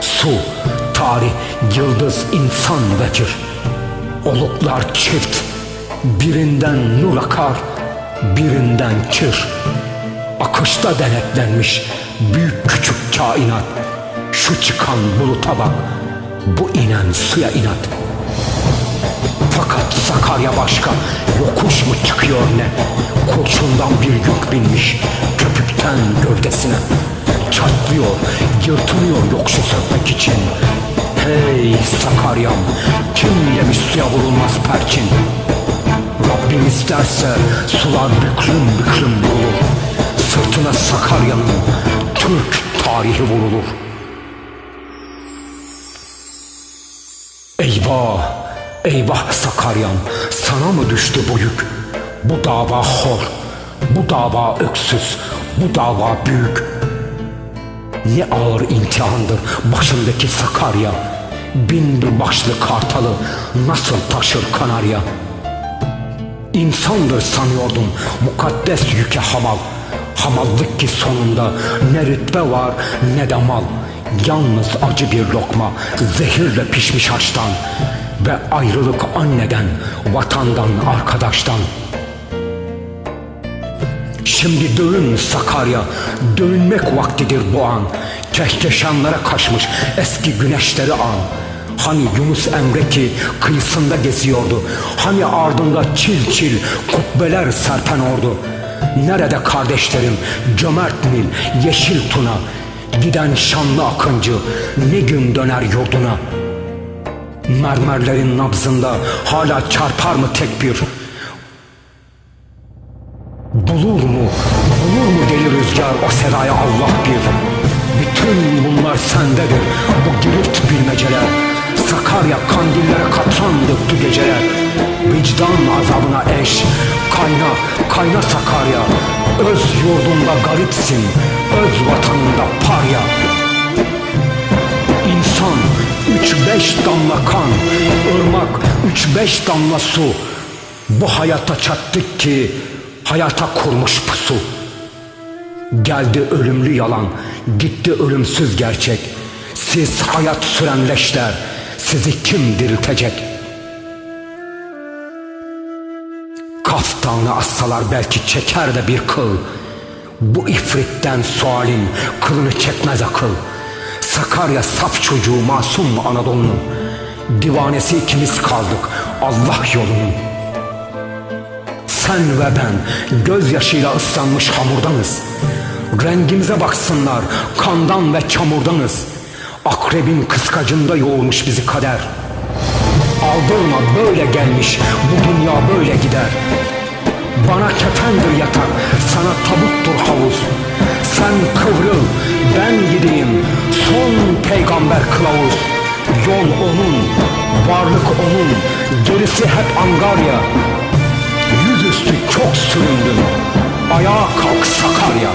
su, tarih, yıldız, insan vekir Oluklar çift. Birinden nur akar birinden kir. Akışta denetlenmiş büyük küçük kainat. Şu çıkan buluta bak bu inen suya inat. Fakat Sakarya başka yokuş mu çıkıyor ne? Kurşundan bir yük binmiş köpükten gövdesine Çatlıyor yırtılıyor yokuşu sökmek için Hey Sakaryam kim yemiş suya vurulmaz perçin Rabbim isterse sular büklüm büklüm vurulur Sırtına Sakarya'nın Türk tarihi vurulur Eyvah, eyvah Sakaryam, sana mı düştü bu yük? Bu dava hor, bu dava öksüz, bu dava büyük. Ne ağır imtihandır başındaki Sakarya. Bin bir başlı kartalı nasıl taşır kanarya? İnsandır sanıyordum mukaddes yüke hamal. Hamallık ki sonunda ne rütbe var ne de mal. Yalnız acı bir lokma zehirle pişmiş haçtan ve ayrılık anneden, vatandan, arkadaştan. Şimdi dövün Sakarya, dövünmek vaktidir bu an. Kehkeşanlara kaçmış eski güneşleri an. Hani Yunus Emre ki kıyısında geziyordu. Hani ardında çil çil kubbeler serpen ordu. Nerede kardeşlerim cömert Nil, yeşil Tuna. Giden şanlı akıncı ne gün döner yurduna. Mermerlerin nabzında hala çarpar mı tek bir Bulur mu, bulur mu deli rüzgar o sedaya Allah bir? Bütün bunlar sendedir bu girift bilmeceler Sakarya kandillere katran döktü geceler. Vicdan azabına eş Kayna, kayna Sakarya. Öz yurdunda garipsin Öz vatanında parya. İnsan üç beş damla kan ırmak üç beş damla su. Bu hayata çattık ki Hayata kurmuş pusu Geldi ölümlü yalan Gitti ölümsüz gerçek. Siz hayat süren leşler Sizi kim diriltecek? Kaftanı assalar belki çeker de bir kıl. Bu ifritten sualin kılını çekmez akıl. Sakarya saf çocuğu masum Anadolu'nun. Divanesi ikimiz kaldık Allah yolunun Sen ve ben gözyaşıyla ıslanmış hamurdanız. Rengimize baksınlar kandan ve çamurdanız. Akrebin kıskacında yoğurmuş bizi kader. Aldırma böyle gelmiş bu dünya böyle gider. Bana kefendir yatak sana tabuttur havuz. Sen kıvrıl ben gideyim son peygamber kılavuz. Yol onun varlık onun gerisi hep angarya üstü çok süründüm. Ayağa kalk Sakarya